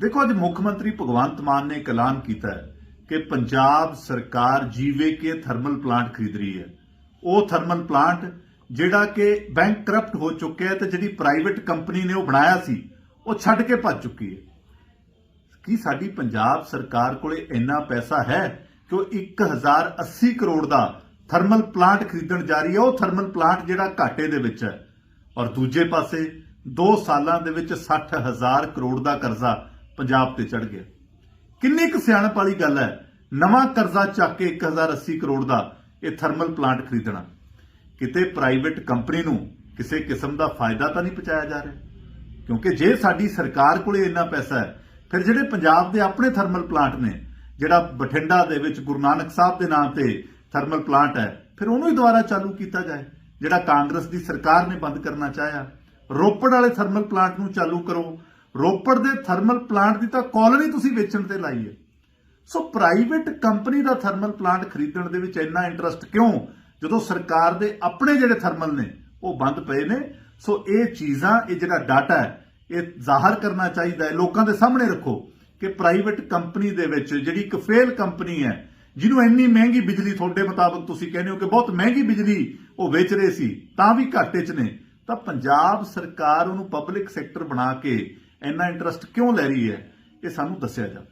ਦੇਖੋ, ਅੱਜ ਮੁੱਖ ਮੰਤਰੀ ਭਗਵੰਤ ਮਾਨ ਨੇ ਇੱਕ ਐਲਾਨ ਕੀਤਾ ਹੈ ਕਿ ਪੰਜਾਬ ਸਰਕਾਰ ਜੀਵੇਕੇ ਥਰਮਲ ਪਲਾਂਟ ਖਰੀਦ ਰਹੀ ਹੈ। ਉਹ ਥਰਮਲ ਪਲਾਂਟ ਜਿਹੜਾ ਕਿ ਬੈਂਕ ਕਰਪਟ ਹੋ ਚੁੱਕਿਆ ਹੈ ਤੇ ਜਿਹੜੀ ਪ੍ਰਾਈਵੇਟ ਕੰਪਨੀ ਨੇ ਉਹ ਬਣਾਇਆ ਸੀ, ਉਹ ਛੱਡ ਕੇ ਭੱਜ ਚੁੱਕੀ ਹੈ। ਕੀ ਸਾਡੀ ਪੰਜਾਬ ਸਰਕਾਰ ਕੋਲੇ ਇੰਨਾ ਪੈਸਾ ਹੈ ਕਿ ਉਹ 1080 ਕਰੋੜ ਦਾ ਥਰਮਲ ਪਲਾਂਟ ਖਰੀਦਣ ਜਾ ਰਹੀ ਹੈ? ਉਹ ਥਰਮਲ ਪਲਾਂਟ ਜਿਹੜਾ ਘਾਟੇ ਦੇ ਵਿੱਚ ਹੈ। ਔਰ ਦੂਜੇ ਪਾਸੇ 2 ਸਾਲਾਂ ਦੇ ਵਿੱਚ 60000 ਕਰੋੜ ਦਾ ਕਰਜ਼ਾ ਪੰਜਾਬ ਤੇ ਚੜ ਗਿਆ। ਕਿੰਨੀ ਕੁ ਸਿਆਣਪ ਵਾਲੀ ਗੱਲ ਹੈ, ਨਵਾਂ ਕਰਜ਼ਾ ਚੱਕ ਕੇ 1080 ਕਰੋੜ ਦਾ ਇਹ ਥਰਮਲ ਪਲਾਂਟ ਖਰੀਦਣਾ। ਕਿਤੇ ਪ੍ਰਾਈਵੇਟ ਕੰਪਨੀ ਨੂੰ ਕਿਸੇ ਕਿਸਮ ਦਾ ਫਾਇਦਾ ਤਾਂ ਨਹੀਂ ਪਹੁੰਚਾਇਆ ਜਾ ਰਿਹਾ? ਕਿਉਂਕਿ ਜੇ ਸਾਡੀ ਸਰਕਾਰ ਕੋਲੇ ਇੰਨਾ ਪੈਸਾ ਹੈ, ਫਿਰ ਜਿਹੜੇ ਪੰਜਾਬ ਦੇ ਆਪਣੇ ਥਰਮਲ ਪਲਾਂਟ ਨੇ, ਜਿਹੜਾ ਬਠਿੰਡਾ ਦੇ ਵਿੱਚ ਗੁਰੂ ਨਾਨਕ ਸਾਹਿਬ ਦੇ ਨਾਮ ਤੇ ਥਰਮਲ ਪਲਾਂਟ ਹੈ, ਫਿਰ ਉਹਨੂੰ ਹੀ ਦੁਬਾਰਾ ਚਾਲੂ ਕੀਤਾ ਜਾਏ, ਜਿਹੜਾ ਕਾਂਗਰਸ ਦੀ ਸਰਕਾਰ ਨੇ ਬੰਦ ਕਰਨਾ ਚਾਹਿਆ। ਰੋਪੜ ਵਾਲੇ ਥਰਮਲ ਪਲਾਂਟ ਨੂੰ ਚਾਲੂ ਕਰੋ ਰੋਪੜ ਦੇ ਥਰਮਲ ਪਲਾਂਟ ਦੀ ਤਾਂ ਕਾਲੋਨੀ ਤੁਸੀਂ ਵੇਚਣ ਤੇ ਲਾਈ ਹੈ। ਸੋ ਪ੍ਰਾਈਵੇਟ ਕੰਪਨੀ ਦਾ ਥਰਮਲ ਪਲਾਂਟ ਖਰੀਦਣ ਦੇ ਵਿੱਚ ਇੰਨਾ ਇੰਟਰਸਟ ਕਿਉਂ? ਜਦੋਂ ਸਰਕਾਰ ਦੇ ਆਪਣੇ ਜਿਹੜੇ ਥਰਮਲ ਨੇ, ਉਹ ਬੰਦ ਪਏ ਨੇ। ਸੋ ਇਹ ਚੀਜ਼ਾਂ, ਇਹ ਜਿਹੜਾ ਡਾਟਾ ਹੈ, ਇਹ ਜ਼ਾਹਰ ਕਰਨਾ ਚਾਹੀਦਾ ਹੈ। ਲੋਕਾਂ ਦੇ ਸਾਹਮਣੇ ਰੱਖੋ ਕਿ ਪ੍ਰਾਈਵੇਟ ਕੰਪਨੀ ਦੇ ਵਿੱਚ ਜਿਹੜੀ ਇੱਕ ਫੇਲ ਕੰਪਨੀ ਹੈ, ਜਿਹਨੂੰ ਇੰਨੀ ਮਹਿੰਗੀ ਬਿਜਲੀ ਤੁਹਾਡੇ ਮੁਤਾਬਕ ਤੁਸੀਂ ਕਹਿੰਦੇ ਹੋ ਕਿ ਬਹੁਤ ਮਹਿੰਗੀ ਬਿਜਲੀ ਉਹ ਵੇਚ ਰਹੇ ਸੀ, ਤਾਂ ਵੀ ਘਾਟੇ 'ਚ ਨੇ। ਤਾਂ ਪੰਜਾਬ ਸਰਕਾਰ ਉਹਨੂੰ ਪਬਲਿਕ ਸੈਕਟਰ ਬਣਾ ਕੇ ਇੰਨਾ ਇੰਟਰਸਟ ਕਿਉਂ ਲੈ ਰਹੀ ਹੈ? ਇਹ ਸਾਨੂੰ ਦੱਸਿਆ ਜਾਵੇ